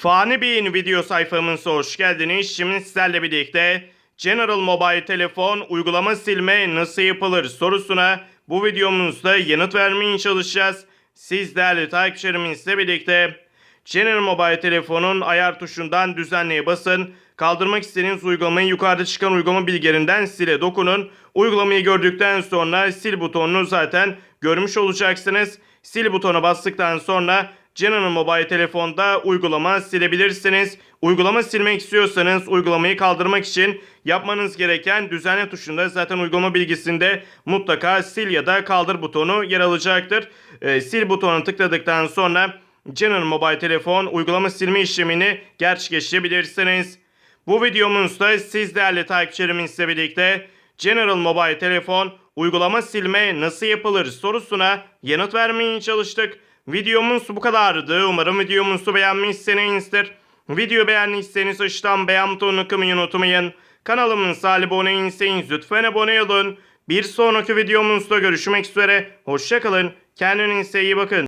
Fani Bey'in video sayfamıza hoş geldiniz. Şimdi sizlerle birlikte General Mobile telefon uygulama silme nasıl yapılır sorusuna bu videomuzda yanıt vermeye çalışacağız. Siz değerli takipçilerimizle birlikte General Mobile telefonun ayar tuşundan düzenleye basın. Kaldırmak istediğiniz uygulamayı yukarıda çıkan uygulama bilgilerinden sile dokunun. Uygulamayı gördükten sonra sil butonunu zaten görmüş olacaksınız. Sil butona bastıktan sonra General Mobile telefonda uygulama silebilirsiniz. Uygulama silmek istiyorsanız uygulamayı kaldırmak için yapmanız gereken düzenle tuşunda zaten uygulama bilgisinde mutlaka sil ya da kaldır butonu yer alacaktır. Ee, sil butonuna tıkladıktan sonra General Mobile telefon uygulama silme işlemini gerçekleştirebilirsiniz. Bu videomuzda siz değerli takipçilerimizle birlikte General Mobile telefon uygulama silme nasıl yapılır sorusuna yanıt vermeye çalıştık. Videomuz bu kadardı. Umarım videomuzu beğenmişsinizdir. Video beğendiyseniz aşağıdan beğen butonunu kımayı unutmayın. Kanalımıza abone değilseniz lütfen abone olun. Bir sonraki videomuzda görüşmek üzere. Hoşçakalın. Kendinize iyi bakın.